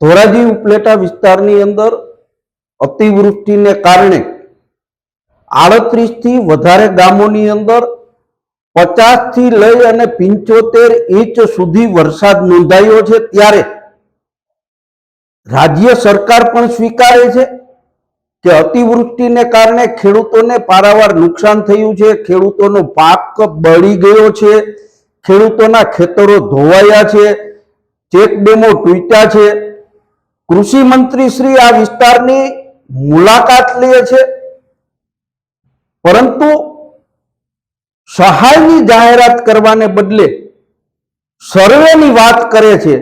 ધોરાજી ઉપલેટા વિસ્તારની અંદર અતિવૃષ્ટિને કારણે આડત્રીસથી વધારે ગામોની અંદર પચાસથી લઈ અને પિંચોતેર ઇંચ સુધી વરસાદ નોંધાયો છે. ત્યારે રાજ્ય સરકાર પણ સ્વીકારે છે કે અતિવૃષ્ટિને કારણે ખેડૂતોને પારાવાર નુકસાન થયું છે. ખેડૂતોનો પાક બળી ગયો છે. ખેડૂતોના ખેતરો ધોવાયા છે. ચેક ડેમો તૂટ્યા છે. કૃષિ મંત્રી શ્રી આ વિસ્તારની મુલાકાત લે છે. પરંતુ સહાયની જાહેરાત કરવાને બદલે સર્વેની વાત કરે છે.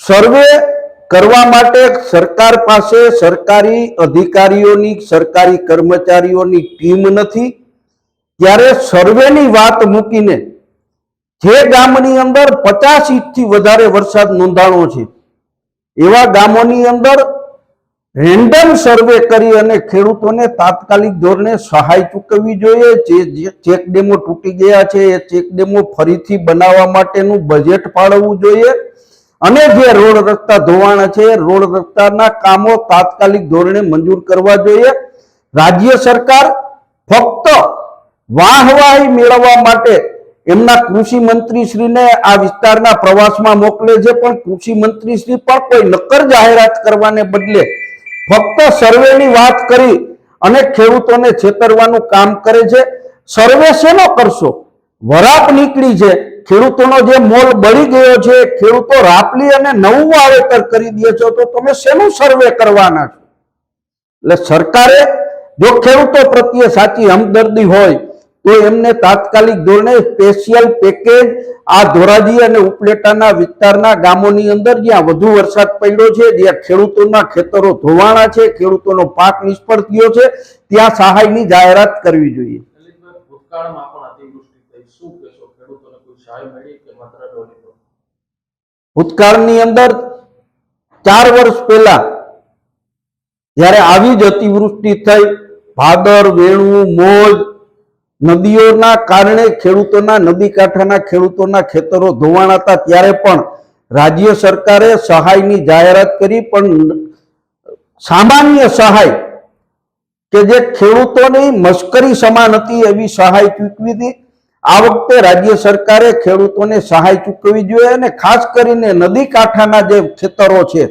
સર્વે કરવા માટે સરકાર પાસે સરકારી અધિકારીઓની, સરકારી કર્મચારીઓની ટીમ નથી. ત્યારે સર્વેની વાત મૂકીને જે ગામની અંદર પચાસ ઇંચથી વધારે વરસાદ નોંધાણો છે. એવા ગામોની અંદર રેન્ડમ સર્વે કરી અને ખેડૂતોને તાત્કાલિક ધોરણે સહાય ચૂકવવી જોઈએ. જે ચેક ડેમો તૂટી ગયા છે, એ ચેક ડેમો ફરીથી બનાવવા માટેનું બજેટ ફાળવવું જોઈએ. અને જે રોડ રસ્તા ધોવાણા છે, રોડ રસ્તાના કામો તાત્કાલિક ધોરણે મંજૂર કરવા જોઈએ. રાજ્ય સરકાર ફક્ત વાહવાહી મેળવવા માટે એમના કૃષિ મંત્રીશ્રીને આ વિસ્તારના પ્રવાસમાં મોકલે છે, પણ કૃષિ મંત્રીશ્રી પણ કોઈ નક્કર જાહેરાત કરવાને બદલે ફક્ત સર્વેની વાત કરી અને ખેડૂતોને છેતરવાનું કામ કરે છે. સર્વે શેનો કરશો? વરાપ નીકળી છે. ખેડૂતોનો જે મોલ બળી ગયો છે, ખેડૂતો રાપલી અને નવું વાવેતર કરી દે છો, તો તમે શેનું સર્વે કરવાના છો? એટલે સરકારે જો ખેડૂતો પ્રત્યે સાચી હમદર્દી હોય તો એમને તાત્કાલિક ધોરણે સ્પેશિયલ પેકેજ આ ધોરાજી અને ઉપલેટાના વિસ્તારના ગામોની અંદર જ્યાં વધુ વરસાદ પડ્યો છે, જ્યાં ખેડૂતોના ખેતરો ધોવાણા છે, ખેડૂતોનો પાક નિષ્ફળ થયો છે, ત્યાં સહાયની જાહેરાત કરવી જોઈએ. ભૂતકાળની અંદર ચાર વર્ષ પહેલા જ્યારે આવી જ અતિવૃષ્ટિ થઈ, ભાદર, વેણુ, મોજ નદીઓના કારણે ખેડૂતોના નદી કાંઠાના ખેડૂતોના ખેતરો ધોવાણા હતા ત્યારે પણ રાજ્ય સરકારે સહાયની જાહેરાત કરી, પણ સામાન્ય સહાય કે જે ખેડૂતોની મશ્કરી સમાન હતી એવી સહાય ચૂકવી હતી. આ વખતે રાજ્ય સરકારે ખેડૂતોને સહાય ચૂકવવી જોઈએ અને ખાસ કરીને નદી કાંઠાના જે ખેતરો છે,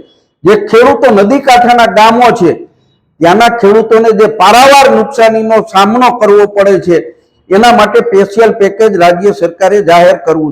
જે ખેડૂતો નદી કાંઠાના ગામો છે, ત્યાંના ખેડૂતોને જે પારાવાર નુકસાનીનો સામનો કરવો પડે છે એના માટે સ્પેશિયલ પેકેજ રાજ્ય સરકારે જાહેર કરવું